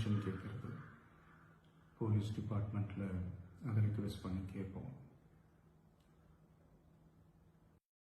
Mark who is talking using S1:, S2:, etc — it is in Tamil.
S1: பர்மிஷன் கேட்குறது. போலீஸ் டிபார்ட்மெண்ட்டில் அதை ரிக்வெஸ்ட் பண்ணி